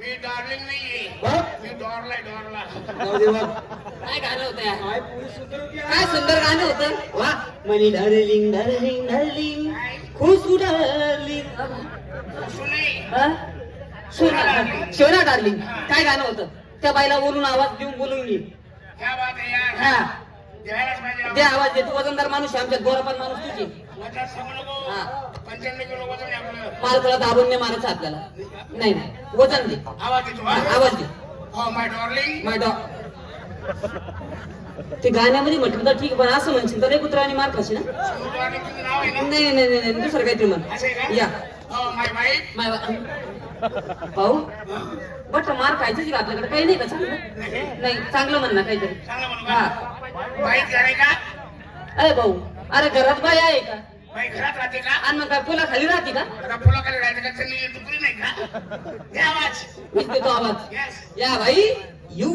Darling नाहीये? मी डॉरलाय डॉरला जाऊ दे बघ. काय गाणं होतं? काय पोरी सुंदर होती काय हा. सुंदर गाणं होतं? वा. मनी डार्लिंग डार्लिंग डार्लिंग खुशू डार्लिंग सुने. हा? शिवना शिवना डार्लिंग काय गाणं होतं? त्या बाईला बोलून आवाज देऊन बोलून घे क्या बात आहे यार. हा. द्यायलाच पाहिजे दे आवाज दे तू वजनदार माणूस आहे आमच्यात गोरापान माणूस तुझी वजन सांगू नको हा. पंच्याण्णव किलो वजन आहे आपलं. मला तुला दाबून नाही मारायचं आपल्याला. नाही नाही. वजन दे. आवाज देतो हा, हा? आवाज दे. हो माय डॉर्लिंग माय डॉ ते गाण्यामध्ये म्हटलं तर ठीक पण असं म्हणशील तर नाही कुत्रा आणि मार खाशी ना? नाही नाही नाही नाही दुसरं काहीतरी म्हण. या. हो माय बा- भाऊ बट मार खायचं आपल्याकडे? काही नाही का चांगलं? नाही. चांगलं म्हण ना काहीतरी. हा. का बाईक आहे का? अरे भाऊ अरे घरात बाई आहे का? बाई घरात राहते का? आणि मग काय पुला खाली राहते का? आता फुलाखाली राहते का? टुकडी नाही का? आवाज. मी देतो आवाज. येस या भाई यू